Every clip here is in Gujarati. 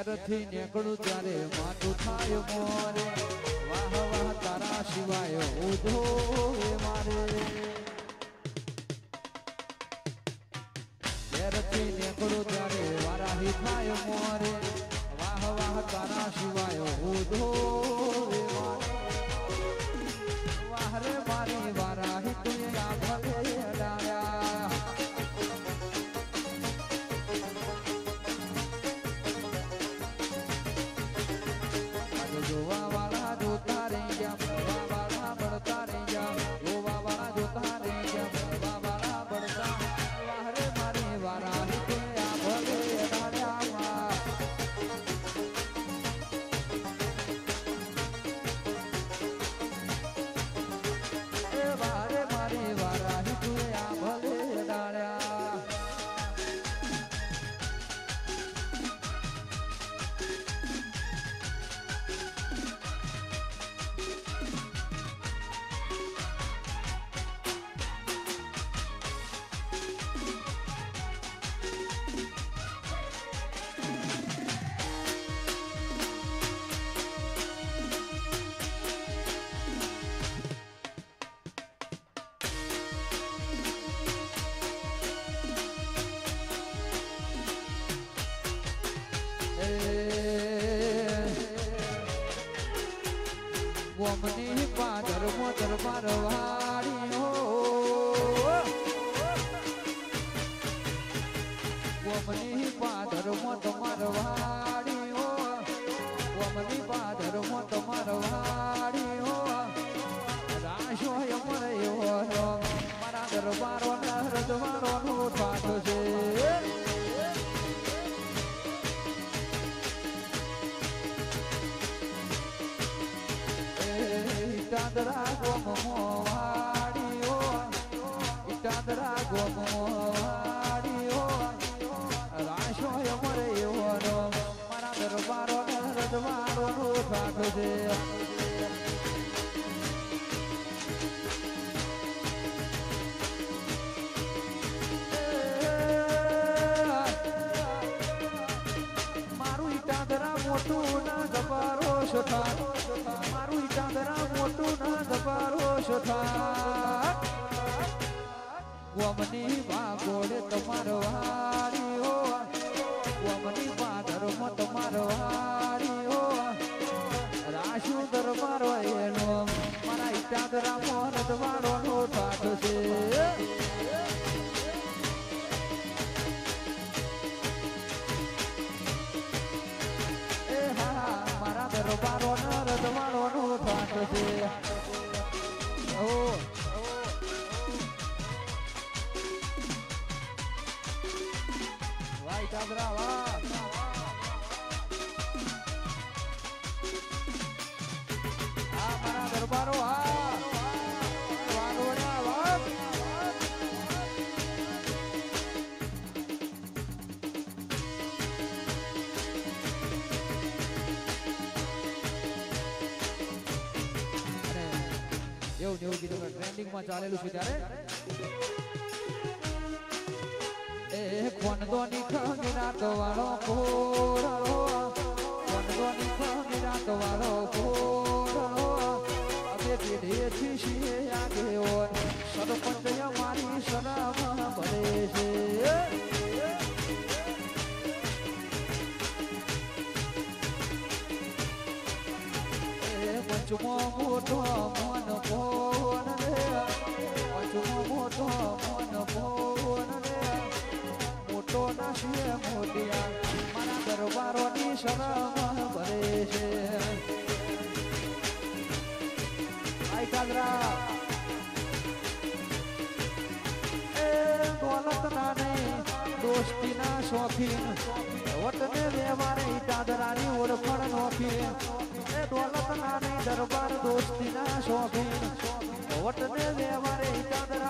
ઘેરથી નીકળું ત્યારે માથું થાય મોરે. વાહ વાહ, તારા સિવાય એ મારે. ઘેરથી નીકળું ત્યારે વારાહી થાય મોરે. વાહ વાહ, તારા સિવાય મારવાડી હો ગોમની પાદર મોદ મારવાડી હો ગોમની પાદર મોદ મારવાડી હો રાશો અમર એવો મારા દરબારો ના હૃદવારો નો ઠાઠ છે ઇટાદરા ગોમની વાગોડે તમારો વારી હો ગોમની પાદરમાં તમારો વારી હો રાશુ દરબારો એનો. મારા ઈટાદરા મોહન દવાડો નો ઠાઠ છે. ચાદરા વાહ આ મારા દરબારો હા વારોડા વાહ ને કીધું ટ્રેન્ડિંગમાં ચાલેલું છે ત્યારે. એ ખોનદો ની ખંગીના તો વાળો કોરળો ખોનદો ની ખંગીના તો વાળો કોરળો અમે પીઢે થી છીએ સરપંચ છે મન ભોન શોખીન વટને વ્યવહારે ઈટાદરાની ઓળખણ નોખી એ દોલતના નહીં દરબાર દોસ્તીના શોખીન વટને વ્યવહારે ઈટાદરાની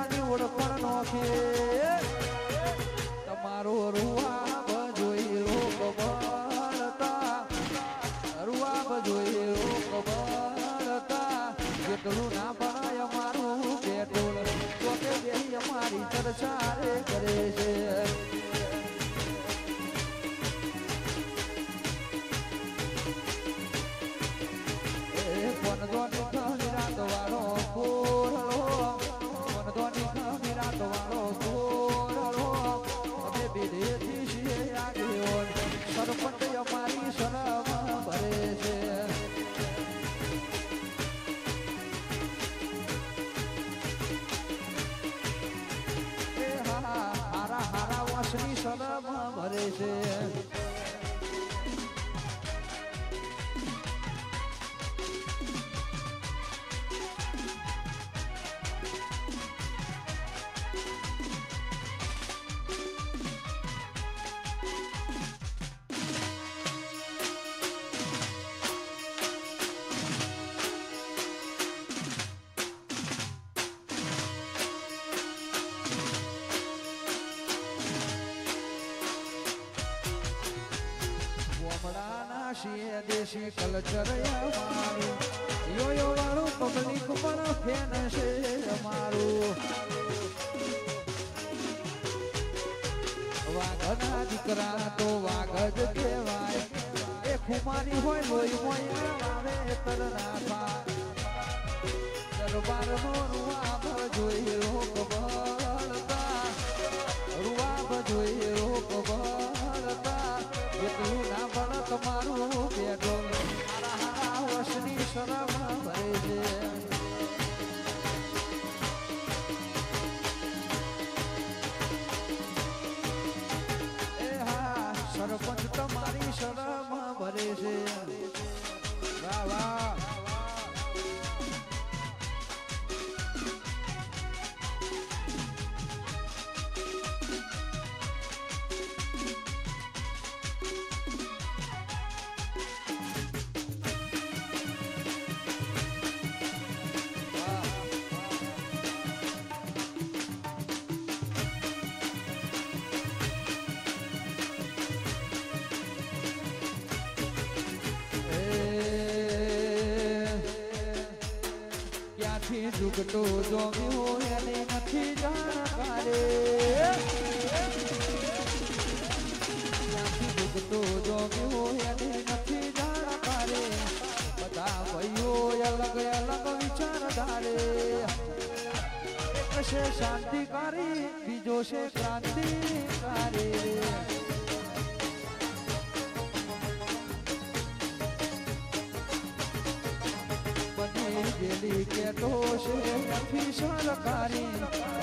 દેશી કલ્ચર અમારું. યો યો વાળું પબ્લિક પણ ફેન છે અમારું. વાઘના દીકરા તો વાઘ જ કહેવાય. એ ખુમારી હોય લોહી હોય આવે તર નાખા દરબાર નો રૂઆબ જોઈ લોક બળતા રૂઆબ જોઈ ઝુકતો જોમ્યો એને નથી જાણકારે ક્યાંથી જોમ્યો એને નથી જાણકારે બધા ભાઈઓ અલગ અલગ વિચારધારે એક છે શાંતિકારી, બીજો છે ક્રાંતિકારી. નથી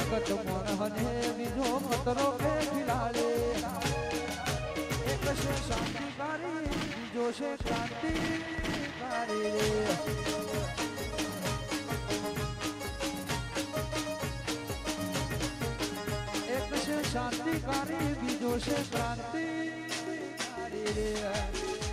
ભગત મોહને બીજો ખતરો કે ખિલાડે એક છે શાંતિકારી, બીજો છે ક્રાંતિકારી. શાંતિકારી, બીજો છે ક્રાંતિકારી. રે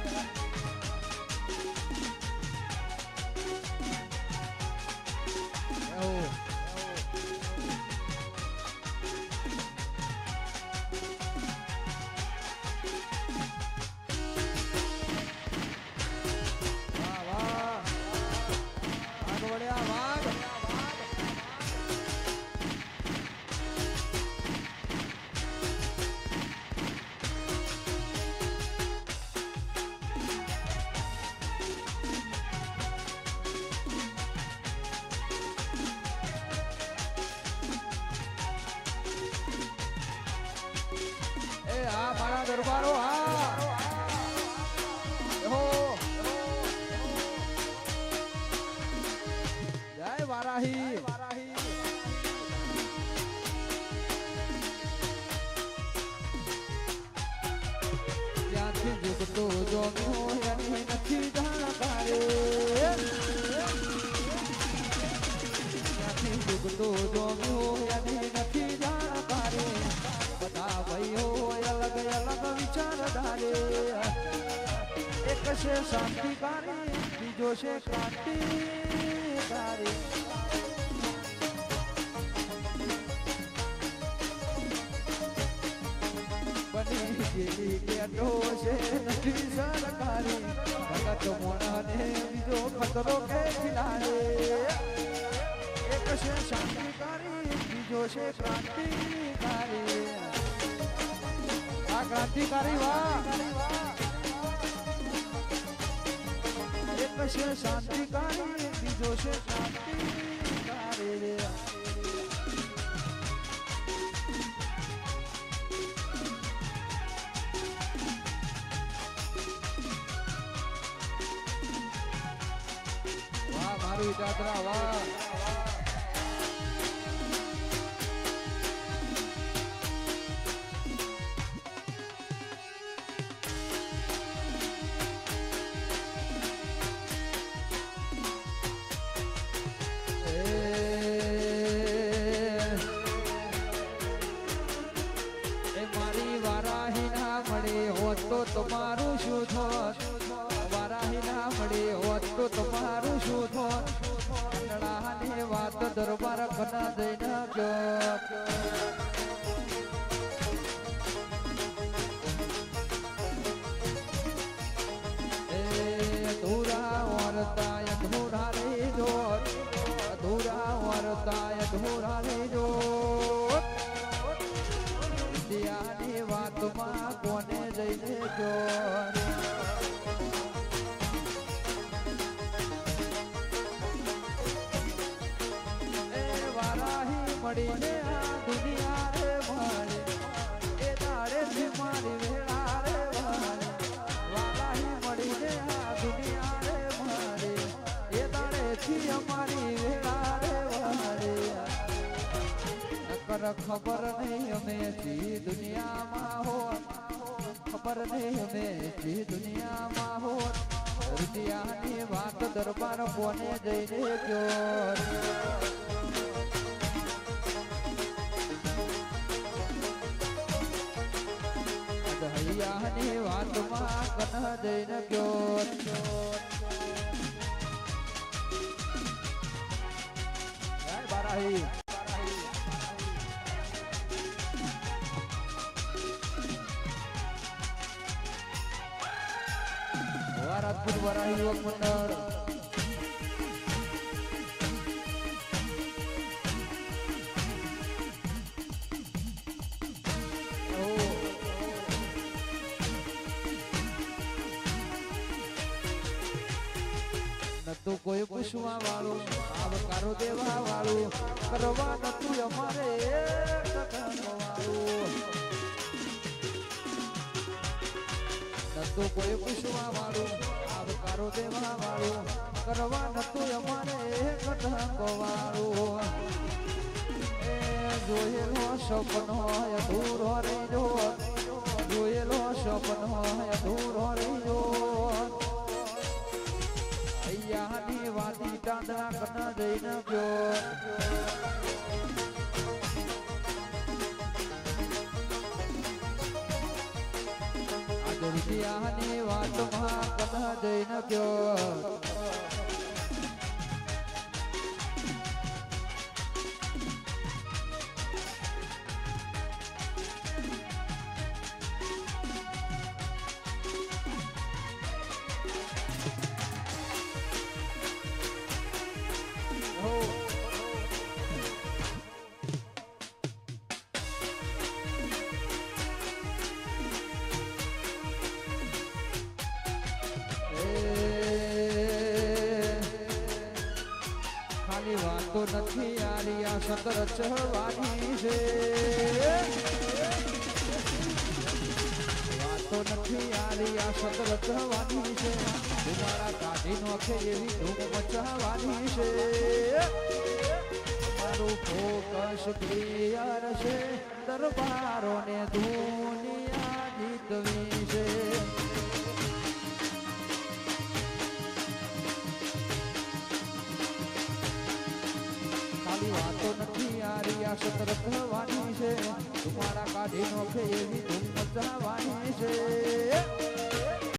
હા મારા દરબારો છે શાંતિકારી બીજો છે ક્રાંતિકારી બની ગયેલી કેટો છે નથી સરકારી. ભગત મોણાને બીજો ખતરો કે ખિલાડે. એક છે શાંતિકારી બીજો છે ક્રાંતિકારી આ ક્રાંતિકારી વાહ. એક છે શાંતિકારી બીજો છે ક્રાંતિકારી રે મારું દાદરા વાહ. દરબાર ખના જઈને ગયો અધૂરા વાર્તા અધૂરા રે જો. અધૂરા વાર્તા અધૂરા રે જો. ઇન્ડિયાની વાતમાં કોને જઈને ગયો મળીને આ દુનિયા રે મારે એ તારે થી મારી વેળા રે મારે વારાહી મળીને આ દુનિયા રે મારે એ તારે થી અમારી વેળા રે મારે નકર ખબર નહીં અમે જી દુનિયામાં હો ખબર નહીં અમે જી દુનિયામાં હો રૂપિયાની વાત દરબાર કોને જઈને ગયો? વાતમાં કન જઈને ગયો બારાહી રાજપૂત વરાહી યુવક મંડળ. કોઈ પૂછવા વાળું આવકારો દેવા વાળું કરવા નતું અમારે નતું કોઈ પૂછવા વાળું આવકારો દેવા વાળું કરવા નતું અમારે કથન વાળું જોયેલો સપન અધૂરો રહીજો જોયેલો સપન અધૂરો રહીજો અહીંયાની વાતી ટાંડરા કના જઈને ગયો દુર્ગિયાની વાતમાં કના જઈને ગયો ખાલી વાતો નથી યારી આ સતર ચહવાની છે. વાતો નથી યારી આ સતર ચહવાની છે. કાઢી નોખે એવી ધૂમ મચાવાની છે. મારું ફોકસ ક્લિયર છે. દરબારો ને દુનિયા જીતવી છે. વાતો નથી આરી, આ સતર થવાની છે. તમારા કાઢી નોખે એવી ધૂમ મચા